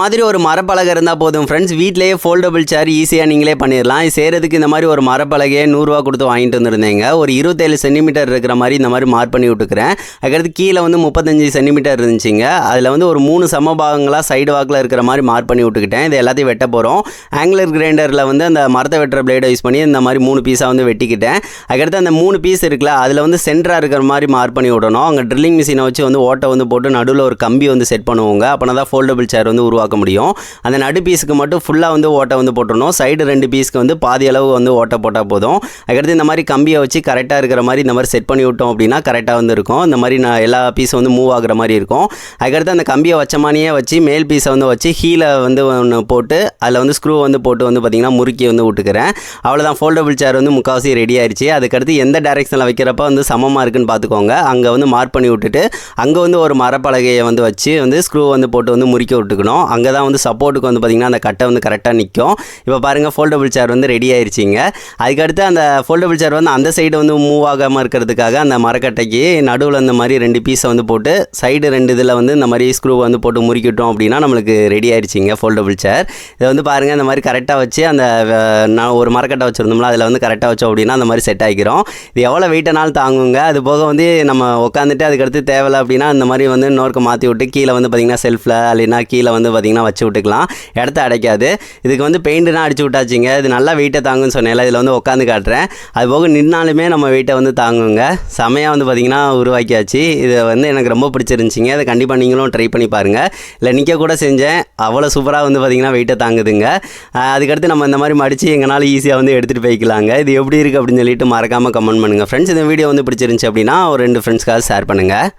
மாதிரி ஒரு மரப்பலகை இருந்தால் போதும். ஃப்ரெண்ட்ஸ் வீட்டிலேயே ஃபோல்டபுள் சேர் ஈஸியாக நீங்களே பண்ணிடலாம் செய்கிறதுக்கு இந்த மாதிரி ஒரு மரப்பலகையை நூறுரூவா கொடுத்து வாங்கிட்டு வந்திருந்தேங்க. ஒரு இருபத்தேழு சென்டிமீட்டர் இருக்கிற மாதிரி இந்த மாதிரி மார்க் பண்ணி விட்டுக்கிறேன். அதுக்கடுத்து கீழே வந்து முப்பத்தஞ்சு சென்டிமீட்டர் இருந்துச்சுங்க. அதில் வந்து ஒரு மூணு சம பாகங்களாக சைடு வாக்கில் இருக்கிற மாதிரி மார்க் பண்ணி விட்டுக்கிட்டேன். இது எல்லாத்தையும் வெட்ட போகிறோம் ஆங்குலர் கிரைண்டரில் வந்து அந்த மரத்தை வெட்டுற பிளேடை யூஸ் பண்ணி இந்த மாதிரி மூணு பீஸாக வந்து வெட்டிக்கிட்டேன். அதுக்கடுத்து அந்த மூணு பீஸ் இருக்குல்ல அதில் வந்து சென்டராக இருக்கிற மாதிரி மார்க் பண்ணி விடணும். அங்கே ட்ரில்லிங் மிஷினை வச்சு வந்து ஓட்டை வந்து போட்டு நடுவில் ஒரு கம்பி வந்து செட் பண்ணுவோங்க. அப்போனா தான் ஃபோல்டபுள் சேர் வந்து பார்க்க முடியும். அந்த நடு பீஸுக்கு மட்டும் ஃபுல்லாக வந்து ஓட்டை வந்து போட்டுடணும். சைடு ரெண்டு பீஸ்க்கு வந்து பாதி அளவு வந்து ஓட்டை போட்டால் போதும். அதுக்கடுத்து இந்த மாதிரி கம்பியை வச்சு கரெக்டாக இருக்கிற மாதிரி இந்த மாதிரி செட் பண்ணி விட்டோம் அப்படின்னா கரெக்டாக வந்து இருக்கும். இந்த மாதிரி நான் எல்லா பீஸும் வந்து மூவ் ஆகுற மாதிரி இருக்கும். அதுக்கடுத்து அந்த கம்பியை வச்ச மாதிரியே வச்சு மேல் பீஸை வந்து வச்சு ஹீலை வந்து ஒன்று போட்டு அதில் வந்து ஸ்க்ரூ வந்து போட்டு வந்து பார்த்திங்கன்னா முறுக்கி வந்து விட்டுக்கிறேன். அவ்வளோதான் ஃபோல்டபுள் சேர் வந்து முக்கால்வாசி ரெடி ஆயிடுச்சு அதுக்கடுத்து எந்த டேரெக்ஷனில் வைக்கிறப்ப வந்து சமமாக இருக்குன்னு பார்த்துக்கோங்க அங்கே வந்து மார்க் பண்ணி விட்டுட்டு அங்கே வந்து ஒரு மரப்பலகையை வந்து வச்சு வந்து ஸ்க்ரூ வந்து போட்டு வந்து முறுக்கி விட்டுக்கணும். அங்கே தான் வந்து சப்போர்ட்டுக்கு வந்து பார்த்திங்கன்னா அந்த கட்டை வந்து கரெக்டாக நிற்கும் இப்போ பாருங்கள் ஃபோல்டபுள் சேர் வந்து ரெடி ஆயிடுச்சிங்க அதுக்கடுத்து அந்த ஃபோல்டபுள் சேர் வந்து அந்த சைடு வந்து மூவ் ஆகாமல் இருக்கிறதுக்காக அந்த மரக்கட்டைக்கு நடுவில் இந்த மாதிரி ரெண்டு பீஸை வந்து போட்டு சைடு ரெண்டு இதில் வந்து இந்த மாதிரி ஸ்க்ரூ வந்து போட்டு முறுக்கிட்டோம் அப்படின்னா நம்மளுக்கு ரெடி ஆயிடுச்சிங்க ஃபோல்டபுள் சேர் இதை வந்து பாருங்கள் இந்த மாதிரி கரெக்டாக வச்சு அந்த நான் ஒரு மரக்கட்டை வச்சுருந்தோம்ல அதில் வந்து கரெக்டாக வச்சோம் அப்படின்னா அந்த மாதிரி செட் ஆகிக்கிறோம் இது எவ்வளோ வெயிட்டனாலும் தாங்குங்க. அது போக வந்து நம்ம உட்காந்துட்டு அதுக்கடுத்து தேவையில்ல அப்படின்னா இந்த மாதிரி வந்து நோர்க்க மாற்றி விட்டு கீழே வந்து பார்த்திங்கன்னா செல்ஃபில் இல்லைன்னா கீழே வந்து பார்த்திங்கன்னா வச்சு விட்டுக்கலாம். இடத்த அடைக்காது. இதுக்கு வந்து பெயிண்ட்னா அடிச்சு விட்டாச்சிங்க. இது நல்லா வெயிட்டை தாங்குன்னு சொன்னேன்ல இதில் வந்து உட்காந்து காட்டுறேன். அது போக நின்னாலுமே நம்ம வெயிட்டை வந்து தாங்குங்க. செமையாக வந்து பார்த்திங்கன்னா உருவாக்கியாச்சு. இது வந்து எனக்கு ரொம்ப பிடிச்சிருந்துச்சிங்க. அதை கண்டிப்பாக நீங்களும் ட்ரை பண்ணி பாருங்கள் இல்லை நிற்க கூட செஞ்சேன். அவ்வளோ சூப்பராக வந்து பார்த்திங்கன்னா வெயிட்டை தாங்குதுங்க. அதுக்கடுத்து நம்ம இந்த மாதிரி மடித்து எங்களால் ஈஸியாக வந்து எடுத்துகிட்டு போய்க்கலாங்க. இது எப்படி இருக்குது அப்படின்னு சொல்லிட்டு மறக்காமல் கமெண்ட் பண்ணுங்கள் ஃப்ரெண்ட்ஸ் இந்த வீடியோ வந்து பிடிச்சிருந்துச்சி அப்படின்னா ஒரு ரெண்டு ஃப்ரெண்ட்ஸ்க்காக ஷேர் பண்ணுங்கள்